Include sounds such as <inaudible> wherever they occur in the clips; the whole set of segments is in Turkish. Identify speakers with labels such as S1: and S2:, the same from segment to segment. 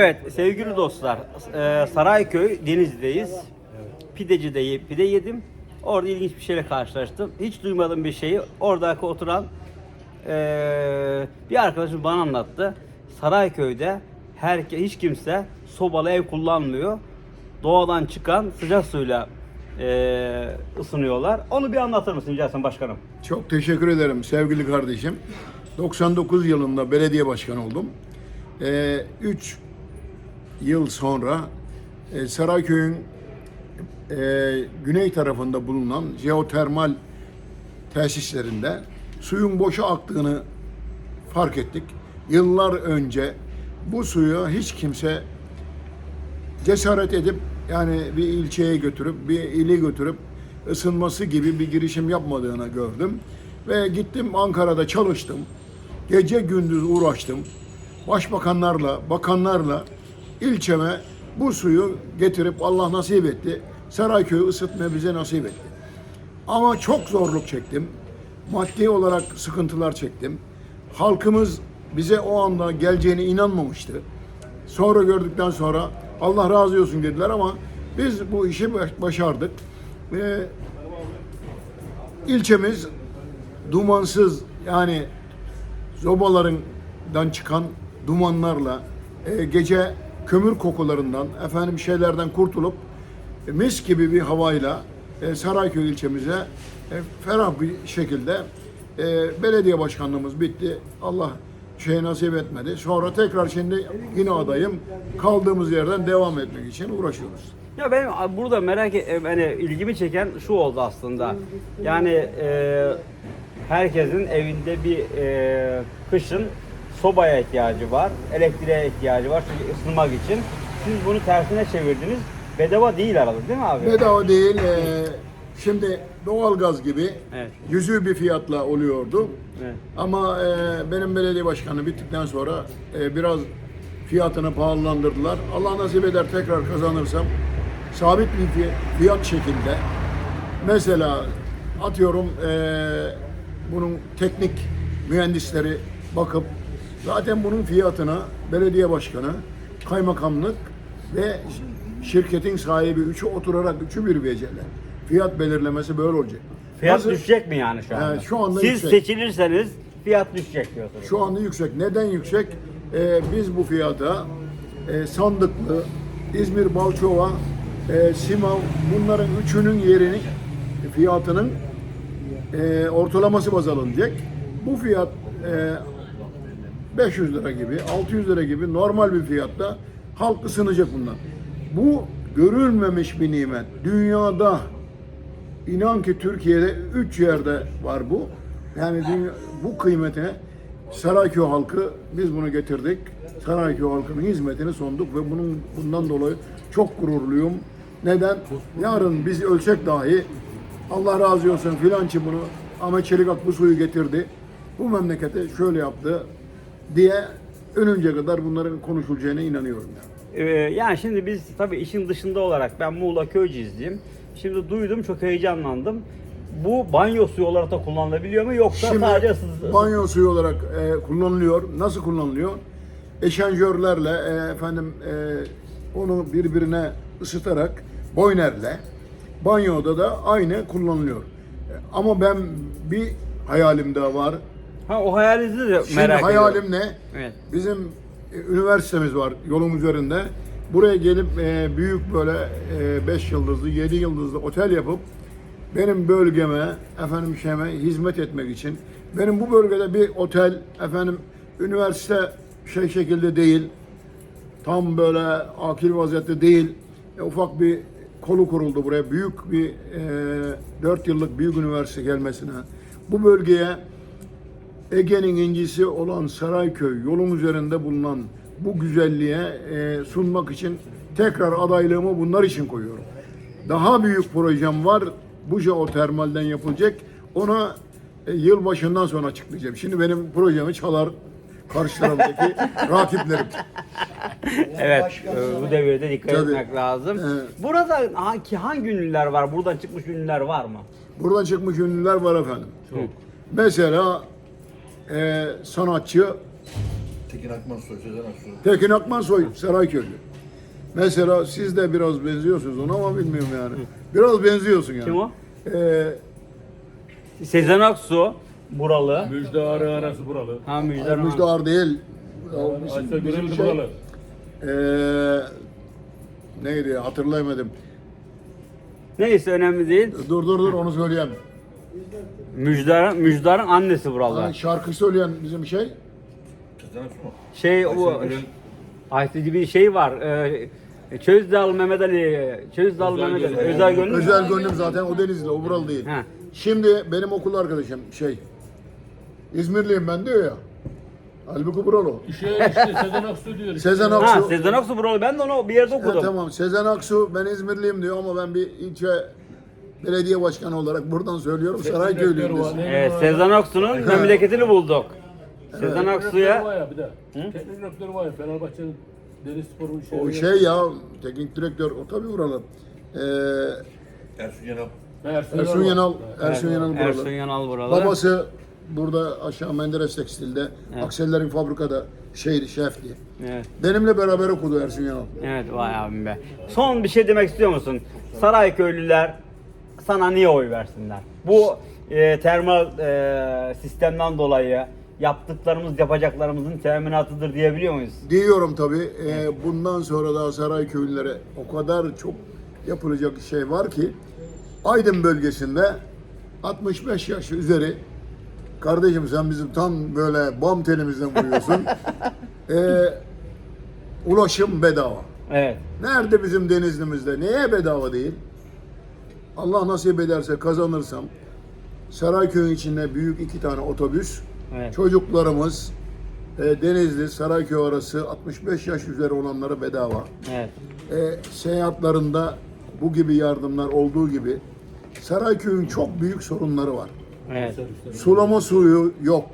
S1: Evet sevgili dostlar e, Sarayköy Denizli'deyiz. Pideci'de pide yedim. Orada ilginç bir şeyle karşılaştım. Hiç duymadığım bir şeyi oradaki oturan e, bir arkadaşım bana anlattı. Sarayköy'de herke, hiç kimse sobalı ev kullanmıyor. Doğadan çıkan sıcak suyla e, ısınıyorlar. Onu bir anlatır mısın Casen Başkanım?
S2: Çok teşekkür ederim sevgili kardeşim. 99 yılında belediye başkanı oldum. 3 yıl sonra e, e, güney tarafında bulunan jeotermal tesislerinde suyun boşa aktığını fark ettik. Yıllar önce bu suyu hiç kimse cesaret edip yani bir ilçeye götürüp bir ili götürüp ısınması gibi bir girişim yapmadığını gördüm. Ve gittim Ankara'da çalıştım. Gece gündüz uğraştım. Başbakanlarla, bakanlarla ilçeme bu suyu getirip Allah nasip etti. Sarayköy'ü ısıtmaya bize nasip etti. Ama çok zorluk çektim. Maddi olarak sıkıntılar çektim. Halkımız bize o anda geleceğine inanmamıştı. Sonra gördükten sonra Allah razı olsun dediler ama biz bu işi baş- başardık. Ve ilçemiz dumansız yani zobalarından çıkan dumanlarla e, gece kömür kokularından efendim şeylerden kurtulup e, mis gibi bir havayla e, Sarayköy ilçemize e, ferah bir şekilde belediye başkanlığımız bitti. Allah şey nasip etmedi. Sonra tekrar şimdi yine adayım. Kaldığımız yerden devam etmek için uğraşıyoruz.
S1: Ya benim burada merak et, hani ilgimi çeken şu oldu aslında. Yani e, herkesin evinde bir e, kışın sobaya ihtiyacı var, elektriğe ihtiyacı var çünkü ısınmak için. Siz bunu tersine çevirdiniz. Bedava değil herhalde değil mi abi?
S2: Bedava değil. e, şimdi doğalgaz gibi
S1: Evet.
S2: yüzü bir fiyatla oluyordu.
S1: Evet.
S2: Ama e, benim belediye başkanı bittikten sonra e, biraz fiyatını pahalandırdılar. Allah nasip eder tekrar kazanırsam sabit bir fi- fiyat şekilde mesela atıyorum e, bunun teknik mühendisleri bakıp zaten bunun fiyatına belediye başkanı, kaymakamlık ve şirketin sahibi üçü oturarak üçü bir verecekler. Fiyat belirlemesi böyle olacak.
S1: Fiyat
S2: Nasıl-
S1: düşecek mi yani şu anda?
S2: Evet, şu anda
S1: Siz
S2: yüksek.
S1: seçilirseniz fiyat düşecek diyorsunuz.
S2: Şu anda yüksek. Neden yüksek? Ee, biz bu fiyata e, Sandıklı, İzmir Balçova, e, Simav bunların üçünün yerini fiyatının e, ortalaması baz alınacak. Bu fiyat e, 500 lira gibi, 600 lira gibi normal bir fiyatta halk ısınacak bundan. Bu görülmemiş bir nimet. Dünyada İnan ki Türkiye'de üç yerde var bu. Yani dünya, bu kıymete Sarayköy halkı biz bunu getirdik. Sarayköy halkının hizmetini sunduk ve bunun bundan dolayı çok gururluyum. Neden? Yarın biz ölsek dahi Allah razı olsun filançı bunu Ahmet Çelikak bu getirdi. Bu memlekete şöyle yaptı diye ölünce kadar bunların konuşulacağına inanıyorum. Yani.
S1: Ee, yani şimdi biz tabii işin dışında olarak ben Muğla Köyceğizliyim. Şimdi duydum çok heyecanlandım. Bu banyo suyu olarak da kullanılabiliyor mu yoksa
S2: Şimdi
S1: sadece ısı-
S2: banyo suyu olarak e, kullanılıyor. Nasıl kullanılıyor? Eşanjörlerle e, efendim e, onu birbirine ısıtarak boynerle banyoda da aynı kullanılıyor. E, Ama ben bir hayalim daha var.
S1: Ha o hayalinizi de
S2: Şimdi
S1: merak
S2: hayalim
S1: ediyorum.
S2: ne?
S1: Evet.
S2: Bizim e, üniversitemiz var yolun üzerinde. Buraya gelip e, büyük böyle 5 yıldızlı, 7 yıldızlı otel yapıp benim bölgeme, efendim şeyime hizmet etmek için benim bu bölgede bir otel, efendim üniversite şey şekilde değil, tam böyle akil vaziyette değil, e, ufak bir kolu kuruldu buraya. Büyük bir e, 4 yıllık büyük üniversite gelmesine. Bu bölgeye Ege'nin incisi olan Sarayköy yolun üzerinde bulunan bu güzelliğe e, sunmak için tekrar adaylığımı bunlar için koyuyorum. Daha büyük projem var. Bu jeotermalden yapılacak. Ona e, yıl başından sonra açıklayacağım. Şimdi benim projemi çalar karşı taraftaki <laughs> rakiplerim.
S1: Evet. e, bu devirde dikkat
S2: Tabii.
S1: etmek lazım.
S2: Evet.
S1: Burada hangi, hangi ünlüler var? Buradan çıkmış ünlüler var mı?
S2: Buradan çıkmış ünlüler var efendim. Mesela e, sanatçı
S3: Tekin Akmansoy, Sezen Aksu.
S2: Tekin Akmansoy Sarayköylü. Mesela siz de biraz benziyorsunuz ona ama bilmiyorum yani. Biraz benziyorsun yani.
S1: Kim o?
S2: Ee,
S1: Sezen Aksu, buralı.
S4: Müjde arı arası buralı.
S1: Ha
S2: Müjde
S1: Han.
S2: Ağar değil. O bizim-
S4: Gönül
S2: şey-
S4: buralı.
S2: Ee, neydi ya, hatırlayamadım.
S1: Neyse önemli değil.
S2: Dur dur dur onu söyleyeyim.
S1: Müjdar'ın Müjdar'ın annesi buralı.
S2: Hani şarkı söyleyen bizim şey.
S1: Şey o. Ayşe bir şey var. E, Çözdal Mehmet Ali, Çözdal Mehmet Ali. Özel Gönül.
S2: Özel gönlüm zaten o Denizli, o buralı değil.
S1: Ha.
S2: Şimdi benim okul arkadaşım şey. İzmirliyim ben diyor ya. Halbuki buralı.
S4: Şey işte Sezen Aksu diyor. işte. <laughs>
S2: Sezen
S1: Ha
S2: Aksu.
S1: Sezen Aksu buralı. Ben de onu bir yerde okudum.
S2: tamam. Sezen Aksu ben İzmirliyim diyor ama ben bir ilçe belediye başkanı olarak buradan söylüyorum Sarayköylüyüm
S1: Evet? Sezen Aksu'nun memleketini bulduk. Sezen Aksu'ya
S4: ya bir de. Teknik direktörü var ya Fenerbahçe'nin Deniz Spor'un şey.
S2: O şey ya teknik direktör o tabii buralı. Ee,
S3: Ersun Yanal.
S2: Ersun Yanal, Ersun Yanal buralı.
S1: Ersun Yanal buralı.
S2: Babası burada aşağı Menderes Tekstil'de, Aksellerin fabrikada şeydi, şef diye.
S1: Evet.
S2: Benimle beraber okudu Ersun Yanal.
S1: Evet vay abim be. Son bir şey demek istiyor musun? Sarayköylüler sana niye oy versinler? Bu e, termal e, sistemden dolayı yaptıklarımız yapacaklarımızın teminatıdır diyebiliyor muyuz?
S2: Diyorum tabii. e, bundan sonra da Sarayköylülere o kadar çok yapılacak şey var ki Aydın bölgesinde 65 yaş üzeri kardeşim sen bizim tam böyle bam telimizden vuruyorsun. <laughs> e, ulaşım bedava.
S1: Evet.
S2: Nerede bizim Denizli'mizde? Neye bedava değil? Allah nasip ederse kazanırsam Sarayköy'ün içinde büyük iki tane otobüs.
S1: Evet.
S2: Çocuklarımız e, Denizli, Sarayköy arası 65 yaş üzeri olanlara bedava.
S1: Evet.
S2: E, seyahatlarında bu gibi yardımlar olduğu gibi Sarayköy'ün çok büyük sorunları var.
S1: Evet.
S2: Sulama suyu yok.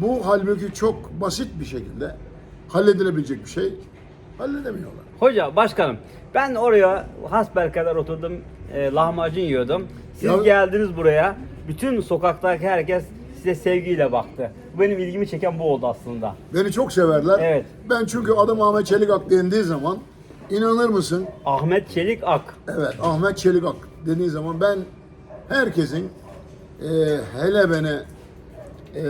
S2: Bu halbuki çok basit bir şekilde halledilebilecek bir şey. Halledemiyorlar.
S1: Hoca başkanım ben oraya hasbelkader oturdum e, lahmacun yiyordum. Siz
S2: Ya-
S1: geldiniz buraya. Bütün sokaktaki herkes size sevgiyle baktı. Bu benim ilgimi çeken bu oldu aslında.
S2: Beni çok severler.
S1: Evet.
S2: Ben çünkü adım Ahmet Çelikak dendiği zaman inanır mısın?
S1: Ahmet Çelik Ak.
S2: Evet Ahmet Çelikak dediği zaman ben herkesin e, hele beni e,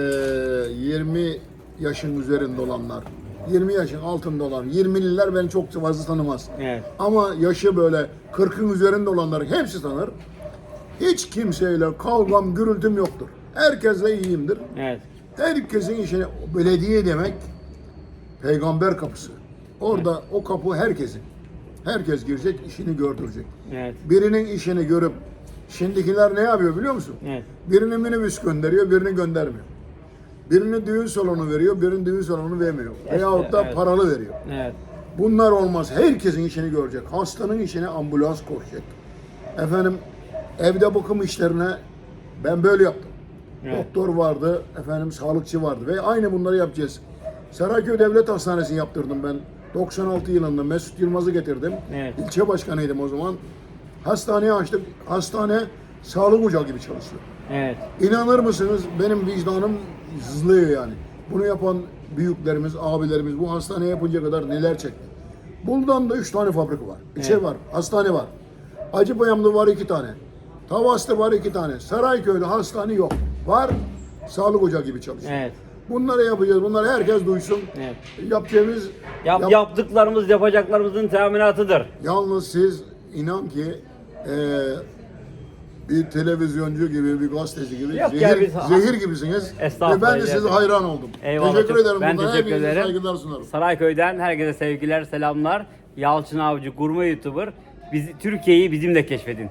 S2: 20 yaşın üzerinde olanlar, 20 yaşın altında olan 20'liler beni çok fazla tanımaz.
S1: Evet.
S2: Ama yaşı böyle 40'ın üzerinde olanların hepsi tanır. Hiç kimseyle kavgam, gürültüm yoktur. Herkesle iyiyimdir.
S1: Evet.
S2: Herkesin işine belediye demek peygamber kapısı. Orada o kapı herkesin. Herkes girecek, işini gördürecek.
S1: Evet.
S2: Birinin işini görüp şimdikiler ne yapıyor biliyor musun?
S1: Evet.
S2: Birini minibüs gönderiyor, birini göndermiyor. Birini düğün salonu veriyor, birinin düğün salonu vermiyor. Veyahut da
S1: evet.
S2: paralı veriyor.
S1: Evet.
S2: Bunlar olmaz. Herkesin işini görecek. Hastanın işine ambulans koşacak. Efendim evde bakım işlerine ben böyle yaptım.
S1: Evet.
S2: Doktor vardı, efendim sağlıkçı vardı ve aynı bunları yapacağız. Sarayköy Devlet Hastanesi'ni yaptırdım ben. 96 yılında Mesut Yılmaz'ı getirdim.
S1: Evet.
S2: İlçe başkanıydım o zaman. Hastaneyi açtık. Hastane sağlık ocağı gibi çalışıyor.
S1: Evet.
S2: İnanır mısınız benim vicdanım sızlıyor yani. Bunu yapan büyüklerimiz, abilerimiz bu hastane yapınca kadar neler çekti. Buldan'da üç tane fabrika var. Şey
S1: Evet.
S2: var, hastane var. Acıbayam'da var iki tane. Tavas'ta var iki tane. Sarayköy'de hastane yok. Var, sağlık ocağı gibi çalışıyor.
S1: Evet.
S2: Bunları yapacağız. Bunları herkes duysun.
S1: Evet.
S2: Yapacağımız
S1: Yap,
S2: yap-
S1: yaptıklarımız yapacaklarımızın teminatıdır.
S2: Yalnız siz inan ki eee, bir televizyoncu gibi, bir gazeteci gibi
S1: Yok
S2: zehir,
S1: ya biz-
S2: zehir gibisiniz. Ve
S1: Estağfurullah
S2: ben de size
S1: ya.
S2: hayran oldum.
S1: Eyvallah.
S2: teşekkür
S1: çok-
S2: ederim.
S1: Ben
S2: Buradan
S1: teşekkür
S2: hepinize
S1: ederim.
S2: saygılar sunarım.
S1: Sarayköy'den herkese sevgiler, selamlar. Yalçın Avcı Gurme YouTuber. Bizi, Türkiye'yi bizimle keşfedin.